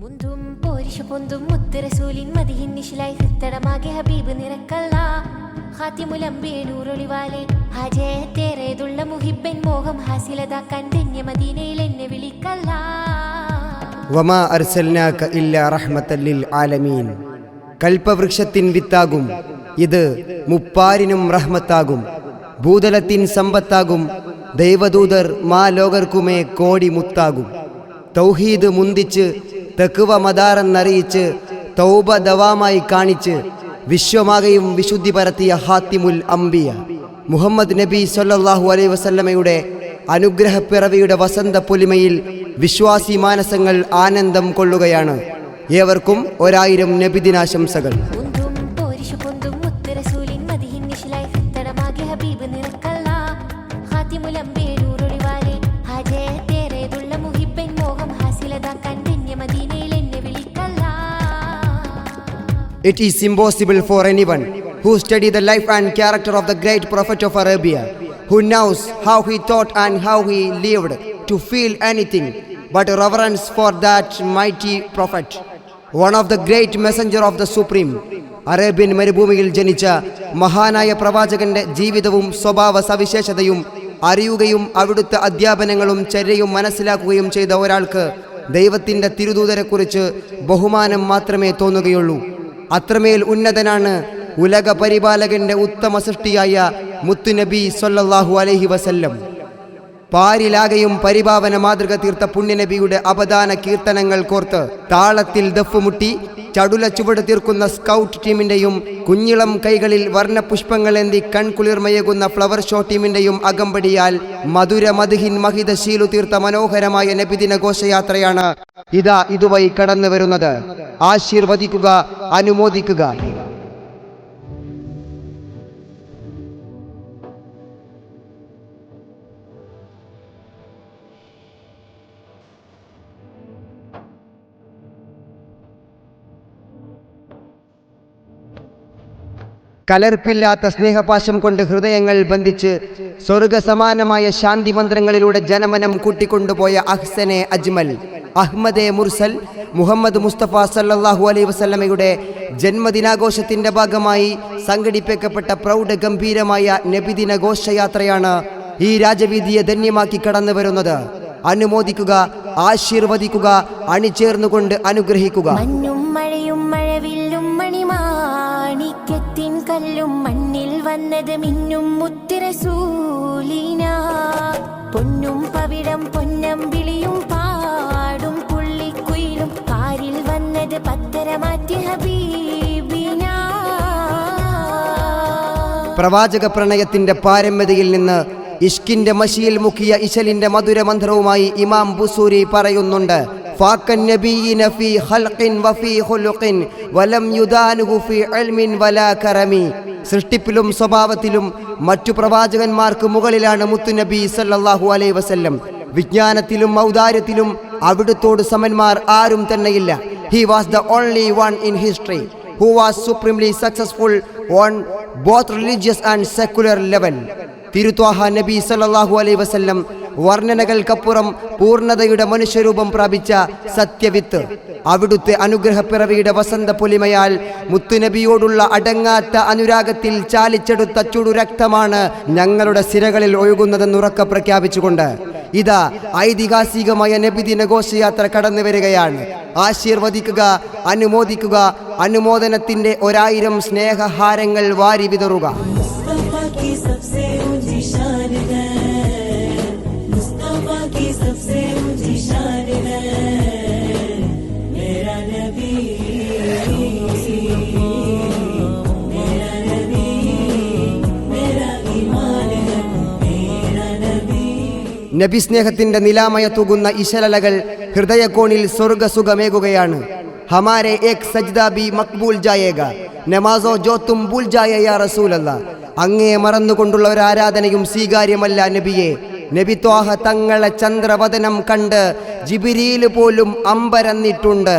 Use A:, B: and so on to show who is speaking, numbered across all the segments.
A: മുന്തും പോരിഷ പൊന്തും മുത്തുറസൂലിൻ മതിഹിൻ നിശിലായി ഹൃത്തടമാകെ ഹബീബ് നിരക്കല്ല നിറക്കല്ല ഹാത്തിമുലമ്പേനൂറൊളിവാലെ ഹാജയത്തേറേതുള്ള മുഹിബൻ മോഹം ഹാസിലതാക്കാൻ ധന്യമദീനയിൽ എന്നെ വിളിക്കല്ല.
B: വമാ അർസൽനാക ഇല്ല റഹ്മത്തല്ലിൽ ആലമീൻ. കൽപ്പവൃക്ഷത്തിൻ വിത്താകും. ഇത് മുപ്പാരിനും റഹ്മത്താകും. ഭൂതലത്തിൻ സമ്പത്താകും. ദൈവദൂതർ മാ ലോകർക്കുമേ കോടി മുത്താകും. തൗഹീദ് മുന്തിച്ച് തെക്കുവ മദാറെന്നറിയിച്ച് തൗബ ദവാമായി കാണിച്ച് വിശ്വമാകെയും വിശുദ്ധി പരത്തിയ ഹാത്തിമുൽ അംബിയ. മുഹമ്മദ് നബി സൊല്ലാഹു അലൈഹി വസല്ലമയുടെ അനുഗ്രഹപ്പിറവിയുടെ വസന്ത പൊലിമയിൽ വിശ്വാസി മാനസങ്ങൾ ആനന്ദം കൊള്ളുകയാണ്. ഏവർക്കും ഒരായിരം നബിദിനാശംസകൾ. It is impossible for anyone who study the life and character of the great prophet of Arabia, who knows how he thought and how he lived, to feel anything but reverence for that mighty prophet, one of the great messenger of the supreme. Arabian മരുഭൂമിയിൽ ജനിച്ച മഹാനായ പ്രവാചകന്റെ ജീവിതവും സ്വഭാവ സവിശേഷതയും അറിയുകയും അവിടുത്തെ അധ്യാപനങ്ങളും ചര്യയും മനസ്സിലാക്കുകയും ചെയ്ത ഒരാൾക്ക് ദൈവത്തിന്റെ തിരുദൂതരെക്കുറിച്ച് ബഹുമാനം മാത്രമേ തോന്നുകയുള്ളൂ അത്രമേൽ ഉന്നതനാണ് ഉലക പരിപാലകന്റെ ഉത്തമ സൃഷ്ടിയായ മുത്തുനബി സൊല്ലാഹു അലഹി വസല്ലം. പാരിലാകെയും പരിഭാവന മാതൃക തീർത്ത പുണ്യനബിയുടെ അപദാന കീർത്തനങ്ങൾ കോർത്ത് താളത്തിൽ ദഫുമുട്ടി ചടുല ചുവട് തീർക്കുന്ന സ്കൗട്ട് ടീമിന്റെയും കുഞ്ഞിളം കൈകളിൽ വർണപുഷ്പങ്ങളേന്തി കൺകുളിർമയകുന്ന ഫ്ലവർ ഷോ ടീമിന്റെയും അകമ്പടിയാൽ മധുര മധുഹിൻ മഹിത ശീലു തീർത്ത മനോഹരമായ നബിദിന ഘോഷയാത്രയാണ് ഇതാ ഇതുവഴി കടന്നു വരുന്നത് ആശീർവദിക്കുക അനുമോദിക്കുക. കലർപ്പില്ലാത്ത സ്നേഹപാശം കൊണ്ട് ഹൃദയങ്ങൾ ബന്ധിച്ച് സ്വർഗസമാനമായ ശാന്തി മന്ത്രങ്ങളിലൂടെ ജനമനം കൂട്ടിക്കൊണ്ടുപോയ അഹ്സനെ അജ്മൽ അഹ്മദെ മുർസൽ മുഹമ്മദ് മുസ്തഫ സല്ലാഹു അലൈ വസ്ലമയുടെ ജന്മദിനാഘോഷത്തിന്റെ ഭാഗമായി സംഘടിപ്പിക്കപ്പെട്ട പ്രൗഢ ഗംഭീരമായ നബിദിന ഘോഷയാത്രയാണ് ഈ രാജവീതിയെ ധന്യമാക്കി കടന്നു വരുന്നത്. അനുമോദിക്കുക ആശീർവദിക്കുക അണിചേർന്നുകൊണ്ട് അനുഗ്രഹിക്കുക.
A: മഞ്ഞും മഴയും മഴവില്ലും മണിമാണിക്യത്തിൻ കല്ലും മണ്ണിൽ വന്നത് മിന്നും മുത്തിരസൂലിന പൊന്നും പവിഴം പൊന്നമ്പിളിയും പാടും പുള്ളിക്കുയിലും കാരിൽ വന്നത് പത്തര മാറ്റി ഹബീബിന.
B: പ്രവാചക പ്രണയത്തിന്റെ പാരമ്യതയിൽ നിന്ന് ഇഷ്കിന്റെ മഷിയിൽ മുക്കിയ ഇശലിന്റെ മധുരമന്ത്രവുമായി ഇമാം ബുസൂരി പറയുന്നുണ്ട് ഫാക്കൻ النبيين في خلق وفي خلق ولم يدانه في علم ولا കറമി സൃഷ്ടിപ്പിലും സ്വഭാവത്തിലും മറ്റു പ്രവാചകന്മാർക്ക് മുകളിലാണ് മുത്തുനബി സല്ലല്ലാഹു അലൈഹി വസല്ലം. വിജ്ഞാനത്തിലും ഔദാര്യത്തിലും അവിടുത്തോട് സമന്മാർ ആരും തന്നെയില്ല. He was the only one in history who was supremely successful on both religious and secular level. തിരുത്വാഹ നബി സല്ലല്ലാഹു അലൈഹി വസല്ലം വർണനകൾക്കപ്പുറം പൂർണതയുടെ മനുഷ്യരൂപം പ്രാപിച്ച സത്യവിത്ത്. അവിടുത്തെ അനുഗ്രഹപ്പിറവിയുടെ വസന്ത പൊലിമയാൽ മുത്തുനബിയോടുള്ള അടങ്ങാത്ത അനുരാഗത്തിൽ ചാലിച്ചെടുത്ത ചുടുരക്തമാണ് ഞങ്ങളുടെ സിരകളിൽ ഒഴുകുന്നതെന്നുറക്ക പ്രഖ്യാപിച്ചുകൊണ്ട്. ഇതാ ഐതിഹാസികമായ നബിദിന ഘോഷയാത്ര കടന്നു വരികയാണ്. ആശീർവദിക്കുക അനുമോദിക്കുക അനുമോദനത്തിന്റെ ഒരായിരം സ്നേഹഹാരങ്ങൾ വാരി വിതറുക. നബി സ്നേഹത്തിന്റെ നിലാമയ തൂകുന്ന ഇശലലകൾ ഹൃദയകോണിൽ സ്വർഗസുഖമേകുകയാണ്. ഹമാരെ ഏക് സജ്ദ ബി മക്ബൂൽ ജായേഗ. നമാസോ ജോത്തും ബുൽ ജായ റസൂലല്ല. അങ്ങേ മറന്നുകൊണ്ടുള്ള ഒരു ആരാധനയും സ്വീകാര്യമല്ല നബിയെ. നബി ത്വാഹ തങ്ങളെ ചന്ദ്രവദനം കണ്ട് ജിബിരിയിൽ പോലും അമ്പരന്നിട്ടുണ്ട്.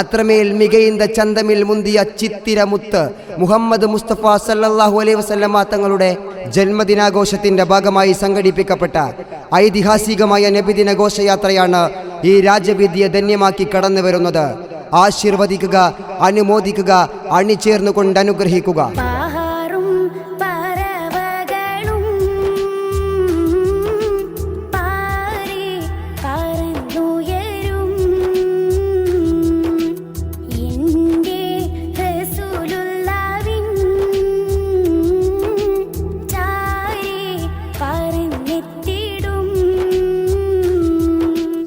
B: അത്രമേൽ മികയിന്ത ചന്തമിൽ മുന്തിയ ചിത്തിരമുത്ത് മുഹമ്മദ് മുസ്തഫ സല്ലാഹു അലൈഹി വസല്ലമ തങ്ങളുടെ ജന്മദിനാഘോഷത്തിന്റെ ഭാഗമായി സംഘടിപ്പിക്കപ്പെട്ട ഐതിഹാസികമായ നബിദിന ഘോഷയാത്രയാണ് ഈ രാജവിദ്യയെ ധന്യമാക്കി കടന്നു വരുന്നത് ആശീർവദിക്കുക അനുമോദിക്കുക അണിചേർന്നുകൊണ്ട് അനുഗ്രഹിക്കുക.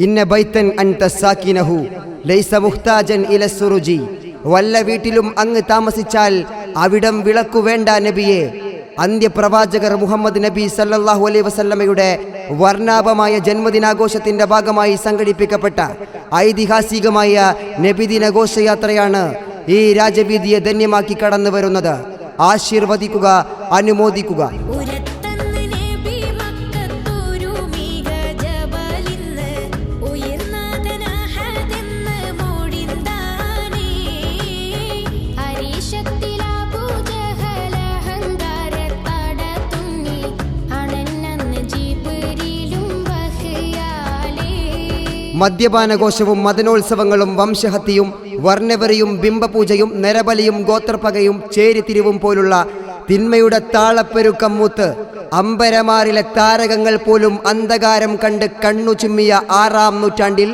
B: ഇന്ന ബൈത്തൻ അൻത സാക്കിനഹു ലൈസ മുഹ്താജൻ ഇല സുറുജി. വല്ല വീട്ടിലും അങ്ങ് താമസിച്ചാൽ അവിടം വിളക്കു വേണ്ട നബിയെ. അന്ത്യപ്രവാചകർ മുഹമ്മദ് നബി സല്ലാഹു അലൈ വസല്ലമയുടെ വർണാഭമായ ജന്മദിനാഘോഷത്തിന്റെ ഭാഗമായി സംഘടിപ്പിക്കപ്പെട്ട ഐതിഹാസികമായ നബിദിന ഘോഷയാത്രയാണ് ഈ രാജവീതിയെ ധന്യമാക്കി കടന്നു വരുന്നത് ആശീർവദിക്കുക അനുമോദിക്കുക. മദ്യപാനഘോഷവും മദനോത്സവങ്ങളും വംശഹത്യയും വർണവെറിയും ബിംബപൂജയും നരബലിയും ഗോത്രപ്പകയും ചേരിതിരിവും പോലുള്ള തിന്മയുടെ താളപ്പെരുക്കം മൂത്ത് അമ്പരമാറിലെ താരകങ്ങൾ പോലും അന്ധകാരം കണ്ട് കണ്ണു ചിമ്മിയ ആറാം നൂറ്റാണ്ടിൽ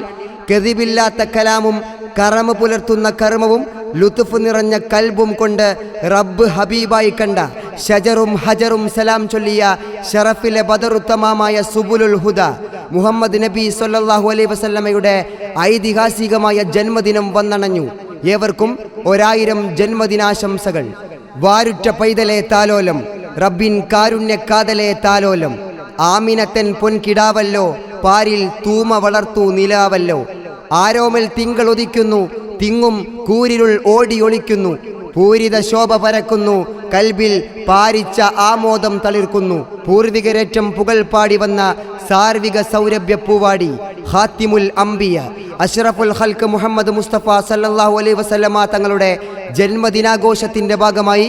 B: കെതിവില്ലാത്ത കലാമും കറമ പുലർത്തുന്ന കർമ്മവും ലുത്തുഫ് നിറഞ്ഞ കൽബും കൊണ്ട് റബ്ബ് ഹബീബായി കണ്ട ഷജറും ഹജറും സലാം ചൊല്ലിയ ഷറഫിലെ ബദറുത്തമാമായ സുബുലുൽ ഹുദ മുഹമ്മദ് നബി സൊല്ലാഹു അലൈ വസല്ലമയുടെ ഐതിഹാസികമായ ജന്മദിനം വന്നണഞ്ഞു. ഏവർക്കും ഒരായിരം ജന്മദിനാശംസകൾ. വാരുറ്റ പൈതലെ താലോലം റബ്ബിൻ കാരുണ്യ താലോലം. ആമിനത്തൻ പൊൻകിടാവല്ലോ പാരിൽ തൂമ വളർത്തു നിലാവല്ലോ. ആരോമൽ തിങ്കളൊതിക്കുന്നു തിങ്ങും കൂരിരുൾ ഓടിയൊളിക്കുന്നു. പൂരിത ശോഭ പരക്കുന്നു. കൽബിൽ പാരിച്ച ആമോദം തളിർക്കുന്നു. പൂർവികരേറ്റം പുകൾ പാടി വന്ന സാർവിക സൗരഭ്യ പൂവാടി ഹാത്തിമുൽ അംബിയ. അഷ്റഫുൽ ഹൽക്ക് മുഹമ്മദ് മുസ്തഫ സല്ലാഹു അലൈ വസല്ലമ തങ്ങളുടെ ജന്മദിനാഘോഷത്തിന്റെ ഭാഗമായി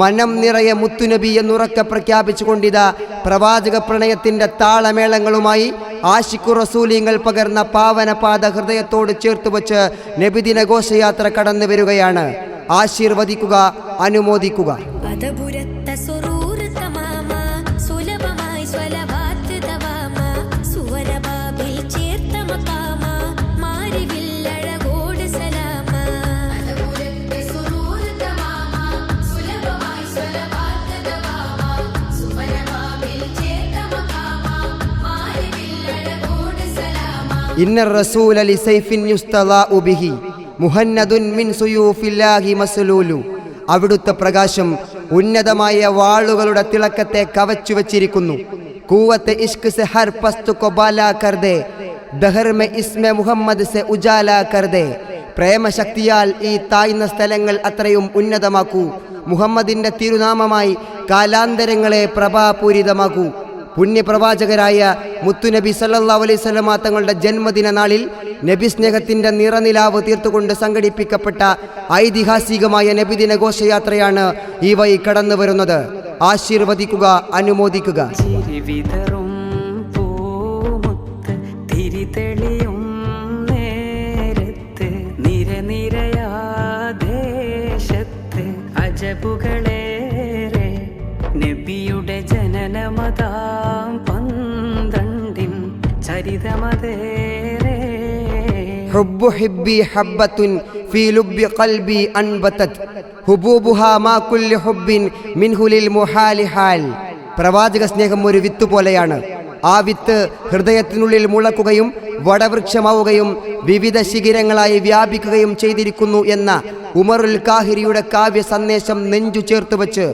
B: മനം നിറയെ മുത്തുനബി എന്നുറക്കെ പ്രഖ്യാപിച്ചുകൊണ്ടിതാ പ്രവാചക പ്രണയത്തിന്റെ താളമേളങ്ങളുമായി ആശിക്കു റസൂലിങ്ങൾ പകർന്ന പാവനപാത ഹൃദയത്തോട് ചേർത്തുവച്ച് നബിദിന ഘോഷയാത്ര കടന്നു വരികയാണ്. ആശീർവദിക്കുക അനുമോദിക്കുക.
A: ഇന്നർ റസൂൽ അലി സൈഫിൻ യുസ്തലാ തവാമ
B: മുഹന്നദുൻ മിൻ സുയൂഫില്ലാഹി മസ്ലൂലു. അവിടുത്തെ പ്രകാശം ഉന്നതമായ വാളുകളുടെ തിളക്കത്തെ കവച്ചു വച്ചിരിക്കുന്നു. കൂവത്തെ ഇഷ്ക് സെ ഹർ പസ്തു കോ ബാലാ കർ ദേ ദഹർ ഇസ്മെ മുഹമ്മദ് സെ ഉജാല കർദേ. പ്രേമശക്തിയാൽ ഈ താഴ്ന്ന സ്ഥലങ്ങൾ അത്രയും ഉന്നതമാക്കൂ. മുഹമ്മദിന്റെ തിരുനാമമായി കാലാന്തരങ്ങളെ പ്രഭാപൂരിതമാക്കൂ. പുണ്യപ്രവാചകരായ മുത്തുനബി സല്ലാ അലൈഹി സ്വലമ തങ്ങളുടെ ജന്മദിന നാളിൽ നബി സ്നേഹത്തിന്റെ നിറനിലാവ് തീർത്തുകൊണ്ട് സംഘടിപ്പിക്കപ്പെട്ട ഐതിഹാസികമായ നബിദിന ഘോഷയാത്രയാണ് ഈ വഴി കടന്നു വരുന്നത്. ആശീർവദിക്കുക അനുമോദിക്കുക.
C: അജബുകളേറെ നബിയുടെ ജനനമതാം പന്ത്രണ്ടിൻ ചരിതമതേറെ
B: حب حبي حبة في لب قلبي أنبتت ഹുബൂബുഹാ മാ കുല്ലി ഹുബ്ബിൻ മിൻഹു ലിൽ മുഹാലി ഹാൽ പ്രവാചക സ്നേഹം ഒരു വിത്ത് പോലെയാണ് ആ വിത്ത് ഹൃദയത്തിനുള്ളിൽ മുളക്കുകയും വടവൃക്ഷമാവുകയും വിവിധ ശിഖിരങ്ങളായി വ്യാപിക്കുകയും ചെയ്തിരിക്കുന്നു എന്ന ഉമറുൽ കാഹിരിയുടെ കാവ്യ സന്ദേശം നെഞ്ചു ചേർത്ത് വച്ച്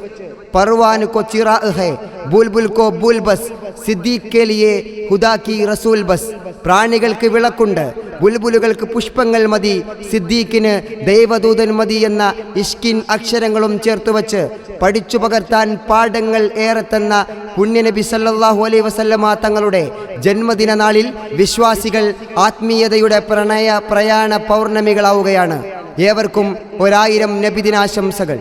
B: परवान को चिरा है बुलबुल को बुल बस സിദ്ദീഖ് के लिए ഹുദാ की റസൂൽ ബസ് പ്രാണികൾക്ക് വിളക്കുണ്ട് ബുൽബുലുകൾക്ക് പുഷ്പങ്ങൾ മതി സിദ്ദീഖിന് ദൈവദൂതൻ മതി എന്ന ഇഷ്കിൻ അക്ഷരങ്ങളും ചേർത്ത് വച്ച് പഠിച്ചു പകർത്താൻ പാഠങ്ങൾ ഏറെ തന്ന പുണ്യനബി സല്ലല്ലാഹു അലൈഹി വസല്ലമ തങ്ങളുടെ ജന്മദിന നാളിൽ വിശ്വാസികൾ ആത്മീയതയുടെ പ്രണയ പ്രയാണ പൗർണമികളാവുകയാണ് ഏവർക്കും ഒരായിരം നബിദിനാശംസകൾ